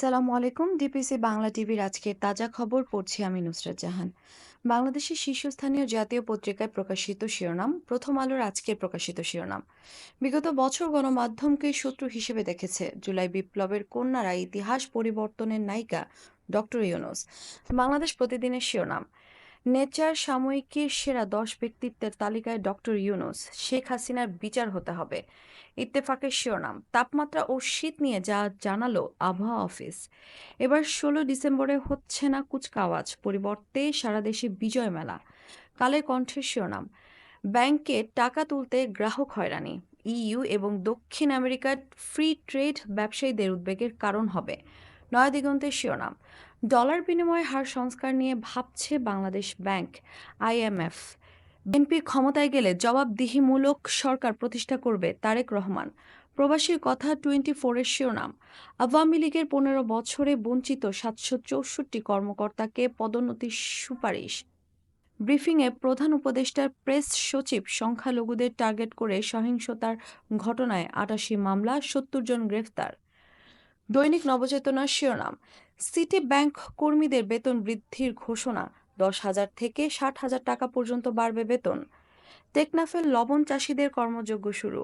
সালামু আলাইকুম। ডিপিসি বাংলা টিভির আজকের তাজা খবর পড়ছি আমি নুসরাত জাহান। বাংলাদেশের শীর্ষস্থানীয় জাতীয় পত্রিকায় প্রকাশিত শিরোনাম, প্রথম আলোর আজকের প্রকাশিত শিরোনাম। বিগত বছর গণমাধ্যমকে শত্রু হিসেবে দেখেছে জুলাই বিপ্লবের কন্যারা ইতিহাস পরিবর্তনের নায়িকা ডক্টর ইউনুস। বাংলাদেশ প্রতিদিনের শিরোনাম নেচার সাময়িকীর সেরা দশ ব্যক্তিত্বের তালিকায় ডক্টর ইউনুস, শেখ হাসিনার বিচার হতে হবে। ইত্তেফাকের শিরোনাম, তাপমাত্রা ও শীত নিয়ে যা জানালো আবহাওয়া অফিস। এবার ষোলো ডিসেম্বরে হচ্ছে না কুচকাওয়াজ পরিবর্তে সারা দেশে বিজয় মেলা। কালের কণ্ঠের শিরোনাম, ব্যাংকে টাকা তুলতে গ্রাহক হয়রানি। ইইউ এবং দক্ষিণ আমেরিকার ফ্রি ট্রেড ব্যবসায়ীদের উদ্বেগের কারণ হবে। নয়া দিগন্তের শিরোনাম। ডলার বিনিময় হার সংস্কার নিয়ে ভাবছে বাংলাদেশ ব্যাংক আইএমএফ বিএনপি ক্ষমতায় গেলে জবাবদিহিমূলক সরকার প্রতিষ্ঠা করবে তারেক রহমান। প্রবাসীর কথা টোয়েন্টি ফোরের শিরোনাম। আওয়ামী লীগের পনেরো বছরে বঞ্চিত সাতশো চৌষট্টি কর্মকর্তাকে পদোন্নতির সুপারিশ। ব্রিফিংয়ে প্রধান উপদেষ্টার প্রেস সচিব সংখ্যালঘুদের টার্গেট করে সহিংসতার ঘটনায় আটাশি মামলা, সত্তর জন গ্রেফতার। দৈনিক নবচেতনার শিরোনাম। সিটি ব্যাংক কর্মীদের বেতন বৃদ্ধির ঘোষণা, দশ হাজার থেকে ষাট হাজার টাকা পর্যন্ত বাড়বে বেতন। টেকনাফের লবণ চাষিদের কর্মযোগ্য শুরু।